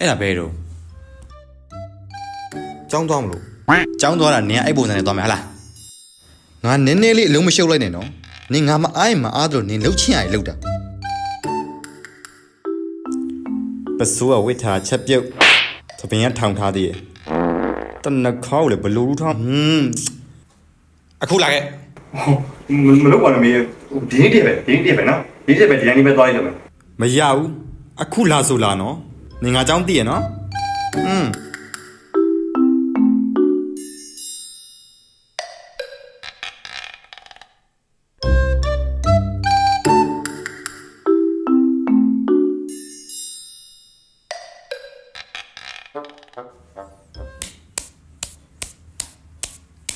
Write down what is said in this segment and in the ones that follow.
အဲ့ဒါဘဲတော့ကျောင်းသွားမလို့ကျောင်းသွားတာနင်ကအဲ့ပုံစံနဲ့သွားမယ်ဟလားငါနည်းနည်းလေးအလုံးမရှုပ်လိုက်နဲ့နော်နင်ငါမအားရင်မအားတော့နင်လှုပ်ချင်ရည်လှုပ်တာပစိုးကဝစ်ထားချက်ပြုတ်သပင်ကထောင်ထားသေးရဲ့ တနခေါက်လေဘလူးထောင်းဟွန်းအခုလာခဲ့ မမလုပ်ပါနဲ့မေဟိုဒီနေ့တည်းပဲဒီနေ့တည်းပဲနော်ဒီနေ့တည်းပဲဒီတိုင်းလေးပဲသွားလိုက်တော့မယ် မရဘူးအခုလာဆိုလာနော်နင်ငါเจ้าတည်ရနော်อืม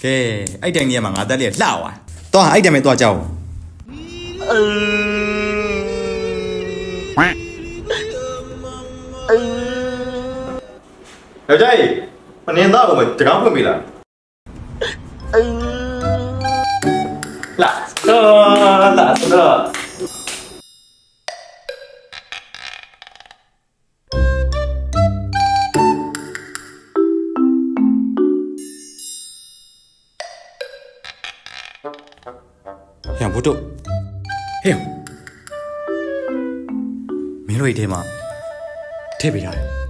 ကဲအဲ့တိုင်ကြီးကမှငါတက်လေးလှသွားတော့အဲ့တိုင်ပဲတော့ကြောက်ယောက်ျားကြီးမနေသားတော့မတကောင်းဖွင့်ပြီလားလာတော့လာ ဟဲ့ဘုတို့ဟဲ့မင်းတို့အိတ်ထဲမှာထည့်ပေးထားတယ်